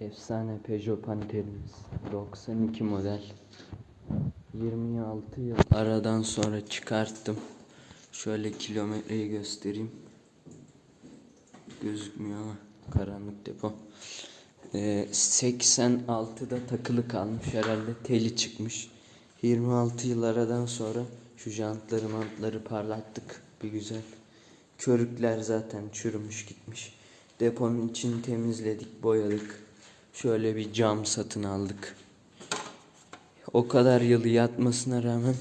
Efsane Peugeot Panther'imiz 92 model. 26 yıl. Aradan sonra çıkarttım. Şöyle kilometreyi göstereyim. Gözükmüyor ama karanlık depo. Ee, 86'da takılı kalmış. Herhalde teli çıkmış. 26 yıl aradan sonra şu jantları mantları parlattık. Bir güzel. Körükler zaten çürümüş gitmiş. Deponun içini temizledik, boyadık. Şöyle bir cam satın aldık. O kadar yılı yatmasına rağmen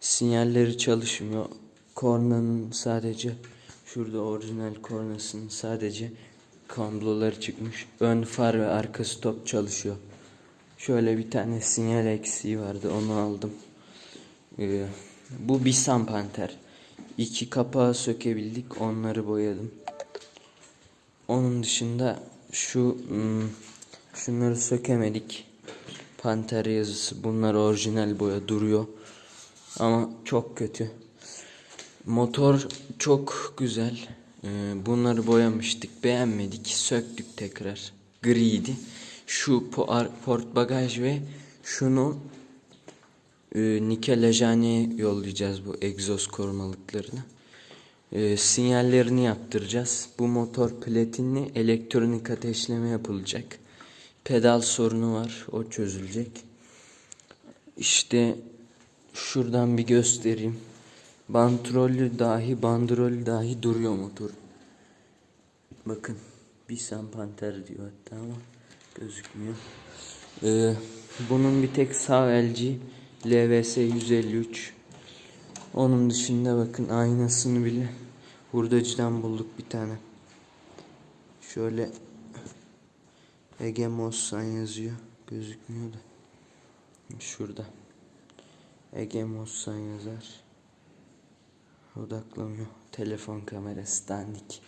sinyalleri çalışmıyor. Kornanın sadece şurada orijinal kornasının sadece kabloları çıkmış. Ön far ve arka stop çalışıyor. Şöyle bir tane sinyal eksiği vardı onu aldım. Ee, bu Bisan Panter. İki kapağı sökebildik onları boyadım. Onun dışında şu hmm, şunları sökemedik. Panter yazısı bunlar orijinal boya duruyor. Ama çok kötü. Motor çok güzel. Ee, bunları boyamıştık. Beğenmedik. Söktük tekrar. Griydi. Şu port bagaj ve şunu e, nikelajane yollayacağız bu egzoz korumalıklarını. E, sinyallerini yaptıracağız. Bu motor platinli elektronik ateşleme yapılacak. Pedal sorunu var. O çözülecek. İşte şuradan bir göstereyim. Bantrollü dahi bandrolü dahi duruyor motor. Bakın. Bir San Panter diyor hatta ama gözükmüyor. Ee, bunun bir tek sağ elci LVS 153. Onun dışında bakın aynasını bile hurdacıdan bulduk bir tane. Şöyle Ege Mossan yazıyor. Gözükmüyor da. Şurada. Ege Mossan yazar. Odaklamıyor. Telefon kamerası dandik.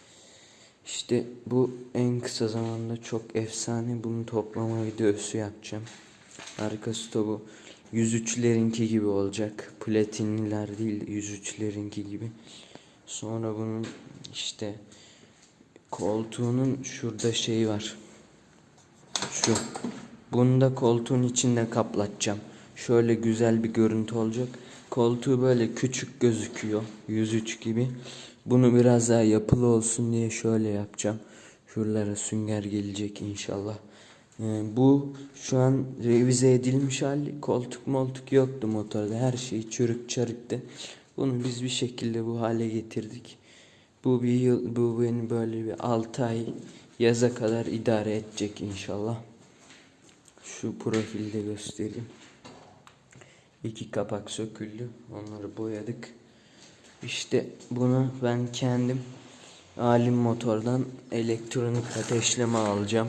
İşte bu en kısa zamanda çok efsane bunu toplama videosu yapacağım. Arka stopu 103'lerinki gibi olacak. Platinliler değil 103'lerinki gibi. Sonra bunun işte koltuğunun şurada şeyi var. Şu. Bunu da koltuğun içinde kaplatacağım. Şöyle güzel bir görüntü olacak. Koltuğu böyle küçük gözüküyor. 103 gibi. Bunu biraz daha yapılı olsun diye şöyle yapacağım. Şuralara sünger gelecek inşallah. Ee, bu şu an revize edilmiş hali. Koltuk moltuk yoktu motorda. Her şey çürük çarıktı. Bunu biz bir şekilde bu hale getirdik. Bu bir yıl, bu beni böyle bir 6 ay yaza kadar idare edecek inşallah. Şu profilde göstereyim. İki kapak söküldü. Onları boyadık. İşte bunu ben kendim Alim motordan elektronik ateşleme alacağım.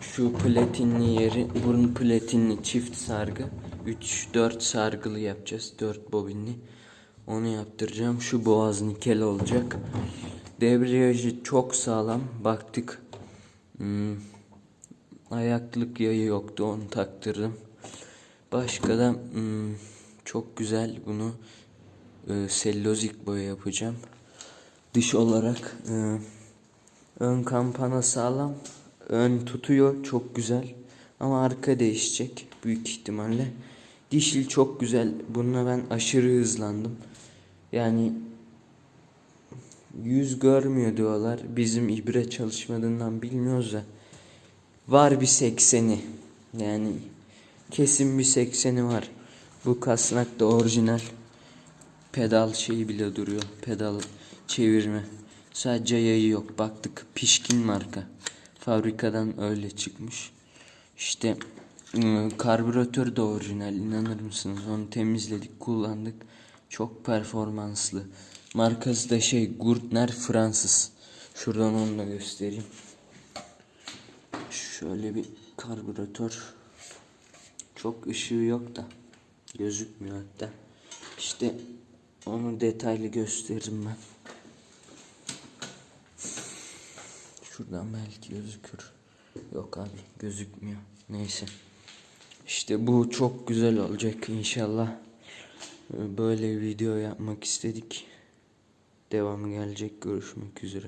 Şu platinli yeri, bunun platinli çift sargı. 3-4 sargılı yapacağız. 4 bobinli. Onu yaptıracağım. Şu boğaz nikel olacak. Debriyajı çok sağlam. Baktık. Hmm, ayaklık yayı yoktu. Onu taktırdım. Başka da hmm, çok güzel bunu e, sellozik boya yapacağım. Dış olarak e, ön kampana sağlam. Ön tutuyor çok güzel. Ama arka değişecek büyük ihtimalle. Dişil çok güzel. Bununla ben aşırı hızlandım. Yani yüz görmüyor diyorlar. Bizim ibre çalışmadığından bilmiyoruz da. Var bir sekseni. Yani kesin bir sekseni var. Bu kasnak da orijinal. Pedal şeyi bile duruyor. Pedal çevirme. Sadece yayı yok. Baktık pişkin marka. Fabrikadan öyle çıkmış. İşte ıı, karbüratör de orijinal. inanır mısınız? Onu temizledik, kullandık. Çok performanslı. Markası da şey Gurtner Fransız. Şuradan onu da göstereyim. Şöyle bir karbüratör. Çok ışığı yok da gözükmüyor hatta. İşte onu detaylı gösteririm ben. Şuradan belki gözükür. Yok abi gözükmüyor. Neyse. İşte bu çok güzel olacak inşallah. Böyle video yapmak istedik. Devamı gelecek. Görüşmek üzere.